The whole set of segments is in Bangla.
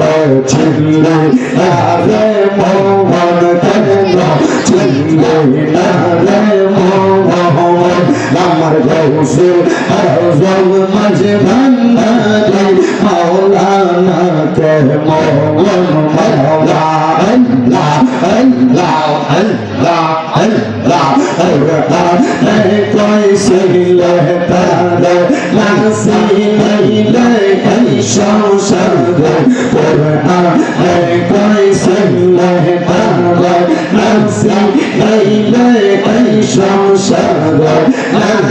তেলো ছিলো আরে মোহন তেলো ছিলো আরে মোহন আমার গৌসে আজম মাঝে ভান্ডারি মাওলানা কে মোহন মাওলা আল্লাহ আল্লাহ আল্লাহ আল্লাহ আল্লাহ नहीं कोई सही लहता है ना सही नहीं लहता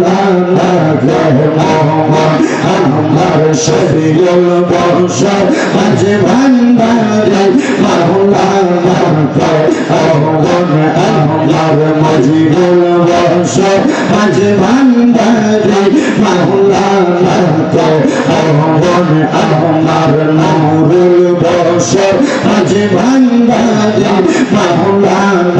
মাওলানা গে মোহন আমার শরীর বর্ষ আজ ভান্ডারি মাওলানা গে মোহন আমার মজিবুল বর্ষ আজ ভান্ডারি মাওলানা গে মোহন আমার নূরুল বর্ষ আজ ভান্ডারি মাওলানা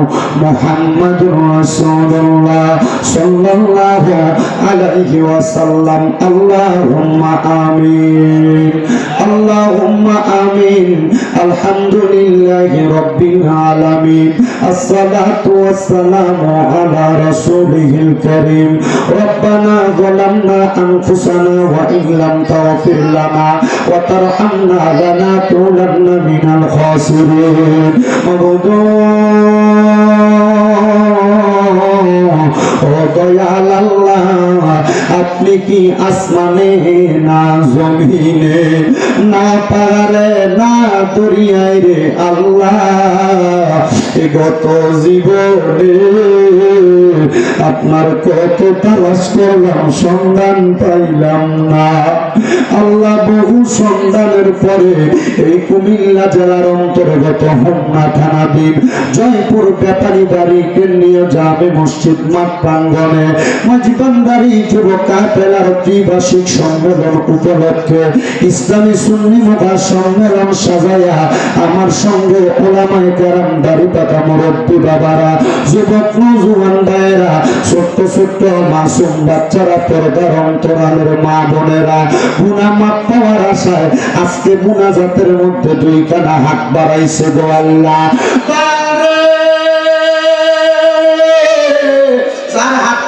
ইল্লাল্লাহ মুহাম্মাদুর রাসূলুল্লাহ সাল্লাল্লাহু আলাইহি ওয়াসাল্লাম। আল্লাহুম্মা আমিন। আল্লাহুম্মা আমিন। আলহামদুলিল্লাহি রাব্বিল আলামিন। আসসালাতু ওয়াসসালামু আলা রাসূলিহিল কারীম। রব্বানা যালামনা আনফুসানা ওয়া ইন লাম তাগফির লানা ওয়া তারহামনা লানাকুনান্না মিনাল খাসিরিন। ও দয়াল আল্লাহ আপনি কি আসমানে না জমিনে? না পারে না দরিয়ায় রে আল্লাহ গত জীবনে আপনার কত তালাশ করলাম, সন্ধান পাইলাম না। আল্লাহ বহু সন্ধানের পরে এই কুমিল্লা জেলার অন্তর্গত হোমনা থানাধীন জয়পুর ব্যাপারী বাড়ি কেন্দ্রীয় জামে মসজিদ মাঠ প্রাঙ্গনে মাঝিবান্দারি যুবক কাপেলার ত্রিবার্ষিক সম্মেলন উপলক্ষে ইসলামী সুন্নি সম্মেলন সাজাইয়া আমার সঙ্গে ওলামায় কেরাম দাড়ি পাকা মুরব্বী বাবারা, যুবক নজুয়ান ভাইয়েরা, ছোট্ট ছোট্ট মাসুম বাচ্চারা, পর্দার অন্তরালের মা বোনেরা গুণা মাপ পাওয়ার আশায় আজকে মুনাজাতের মধ্যে দুই কানা হাত বাড়াইছে গো আল্লাহ।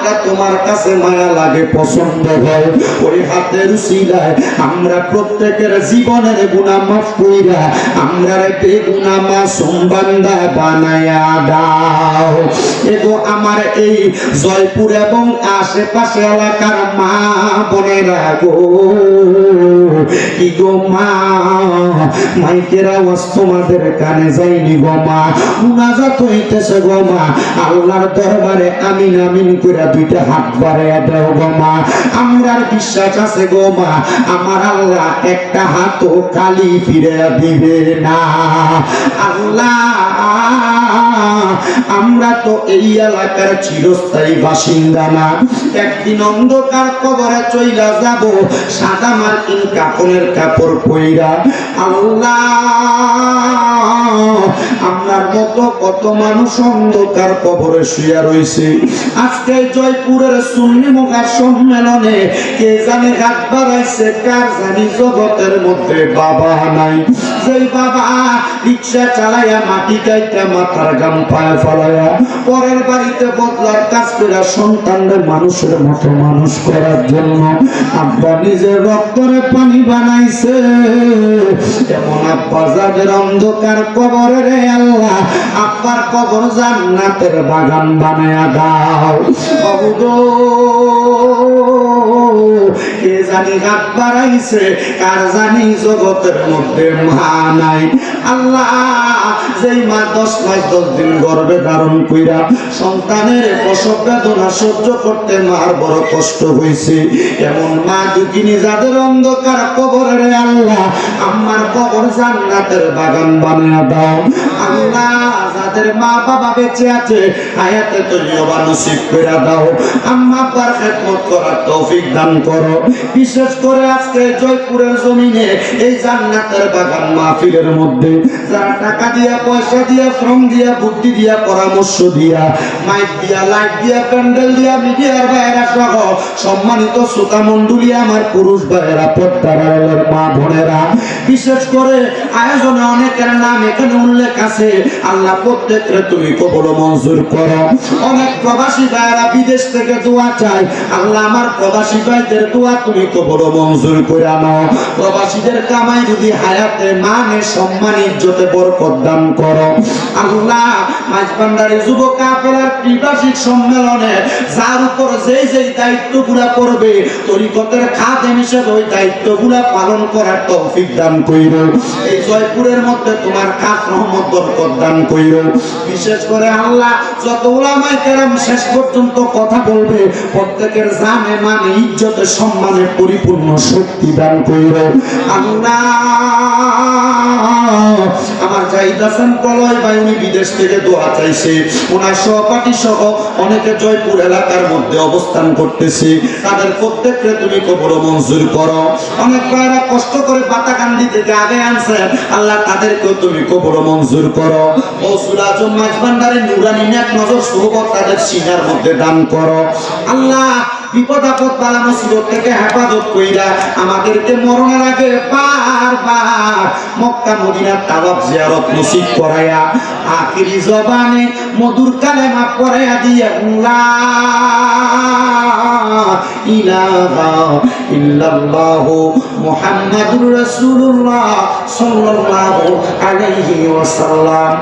হাতটা তোমার কাছে মায়া লাগে, পছন্দ হয়। ওই হাতের উসিলায় আমরা প্রত্যেকের জীবনের গুণা মাফ কইরা, আমরা বান্দা বানায়া দাও। এগো আমার এই জয়পুর এবং আশেপাশে এলাকার মা কি গো। মা, মাইকের আওয়াজ তোমাদের কানে গো মা হইতেছে গো মা। আল্লাহর দরবারে আমিন আমিন করে দুইটা হাত বাড়াইয়া দাও গো মা। আমরার বিশ্বাস আছে গো মা, আমার আল্লাহ একটা হাতও খালি ফিরে দিবে না। আল্লাহ, আমরা তো এই এলাকার চিরস্থায়ী বাসিন্দা না। একদিন অন্ধকার কবরে চইলা যাব, সাদা মার্কিন কাপড়ের কাপড় পইরা। আল্লাহ আপনার মতো কত মানুষ অন্ধকার কবরে শুয়ে রয়েছে আজকে জয়পুরের সুন্নি মুখার সম্মেলনে কে জানে হাত বাড়াইছে, কার জানি জগতের মধ্যে বাবা নাই। যেই বাবা রিক্সা চালাইয়া মাটি কাইটা মাথার গাম পায়ে ফলাইয়া পরের বাড়িতে বদলার কাজ করে সন্তানদের মানুষের মতো মানুষ করার জন্য আব্বা নিজের রক্তরে পানি বানাইছে। এমন আব্বা যাদের অন্ধকার কবরে আল্লাহ, আপনার কবর জান্নাতের বাগান বানায়া দাও। অবুদো কে জানি হাত বাড়াইছে, কার জানি জগতের মধ্যে মা নাই। আল্লাহ যেই মা দশ মাস দশ দিন গর্বে ধারণ কইরা সন্তানের প্রসব বেদনা সহ্য করতে মার বড় কষ্ট হয়েছে এমন মা দুঃখিনী যাদের অন্ধকার কবরের আল্লাহ আমার কবর জান্নাতের বাগান বানিয়ে দাও। আল্লাহ যাদের মা বাবা বেঁচে আছে। হায়াতে তৈবা নসিব করে দাও। আম্মা আব্বার খেদমত করার তৌফিক দান করো। বিশেষ করে আজকে জয়পুরের জমিনে, এই জান্নাতের বাগান মাহফিলের মধ্যে, যারা টাকা দিয়া, পয়সা দিয়া, শ্রম দিয়া, বুদ্ধি দিয়া, পরামর্শ দিয়া, মাইক দিয়া, লাইট দিয়া, প্যান্ডেল দিয়া, মিডিয়ার বাইরা সহ সম্মানিত শ্রোতা মন্ডলী আমার পুরুষ ভাইয়েরা আড়ালের মা বোনেরা, বিশেষ করে আয়োজনে অনেকের নাম এখানে উল্লেখ আছে। আল্লাহ প্রত্যেকরে তুমি কবল মঞ্জুর করো? অনেক প্রবাসী ভাইয়েরা বিদেশ থেকে দোয়া চায়। আল্লাহ আমার প্রবাসী ভাইদের দোয়া তুমি কবল মঞ্জুর করে নাও প্রবাসীদের কামাই যদি হায়াতে মানে সম্মান, ইজ্জতে বরকত দান করো। আল্লাহ মাঝবান্ডারি যুব কাফেলার ত্রিবার্ষিক সম্মেলনে যার উপর যেই যেই দায়িত্বগুলা করবে, তরিকতের খাদেম হিসেবে ওই দায়িত্বগুলা পালন করার তৌফিক দান কইর। এই জয়পুরের মধ্যে তোমার খাস রহমত, বরকত দান কইর। বিশেষ করে আল্লাহ যত ওলামাই কেরাম শেষ পর্যন্ত কথা বলবে, প্রত্যেকের জানে মানে ইজ্জতে সম্মানের পরিপূর্ণ শক্তি দান করবে। আল্লাহ জাহিদ হাসান ভাই বিদেশ থেকে দোয়া চাইছে। ওনার সহপাঠী সহ অনেকে জয়পুর এলাকার মধ্যে অবস্থান করতেছে। তাদের প্রত্যেককে তুমি কবর মঞ্জুর করো। অনেক ভাইরা কষ্ট করে বাতাকান্দি থেকে আগে আনছেন আল্লাহ তাদেরকেও তুমি কবর মঞ্জুর করো। ও সুরাজম মাঝবান্ডারে নুরানি, নেক নজর সোহবত তাদের সিনার মধ্যে দান করো। আল্লাহ বিপদ আপদ বালা মুসিবত থেকে হেফাজত কইরা আমাদেরকে মরণের আগে বারবার মক্কা, মদিনার তাওয়াব জিয়ারত নসিব করায়া আখিরি জবানে মধুর কালেমা পড়ায়া দিয়ে ইলাহা ইল্লাল্লাহ মুহাম্মাদুর রাসূলুল্লাহ সাল্লাল্লাহু আলাইহি ওয়াসাল্লাম।